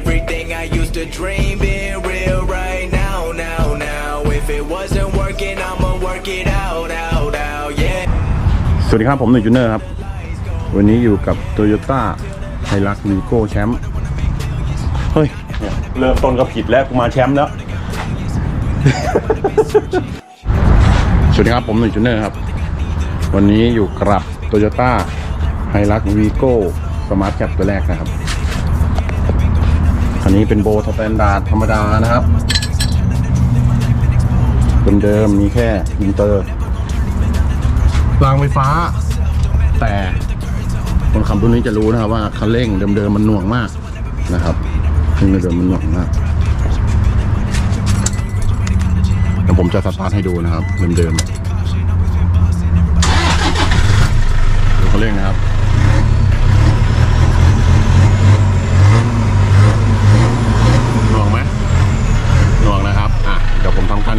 Everything I used to dream being real right now, now, now. If it wasn't working, I'ma work it out, out, out, yeah. สวัสดีครับผมหนึ่งจูเนอร์ครับ วันนี้อยู่กับ Toyota h i l u x v i g o แชมป์เฮ้ยเนี่ยเริ่มต้นก็ผิดแล้วกูมาแชมป์แล้ว สวัสดีครับผมหนึ่งจูเนอร์ครับ วันนี้อยู่กับ Toyota h i l u x v i g o Smart Cap ตัวแรกนะครับ คันนี้เป็นโบสแตนดาร์ดธรรมดานะครับเดิมๆมีแค่อินเตอร์รางไฟฟ้า แต่คนขับรุ่นนี้จะรู้นะครับว่าคันเร่งเดิมๆมันหน่วงมากนะครับคันเดิมๆมันหน่วงมากเดี๋ยวผมจะสตาร์ทให้ดูนะครับ เดิมๆดูคันเร่งนะครับ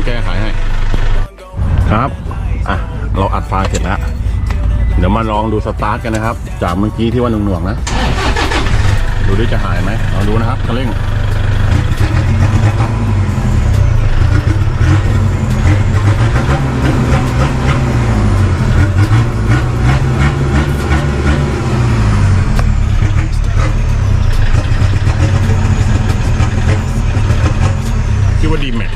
แก้ไขให้ครับอะเราอัดไฟเสร็จแล้วเดี๋ยวมาลองดูสตาร์ทกันนะครับ จากเมื่อกี้ที่ว่าหน่วงๆนะ ดูด้วยจะหายไหมเราดูนะครับคันเร่งคิดว่าดีแม็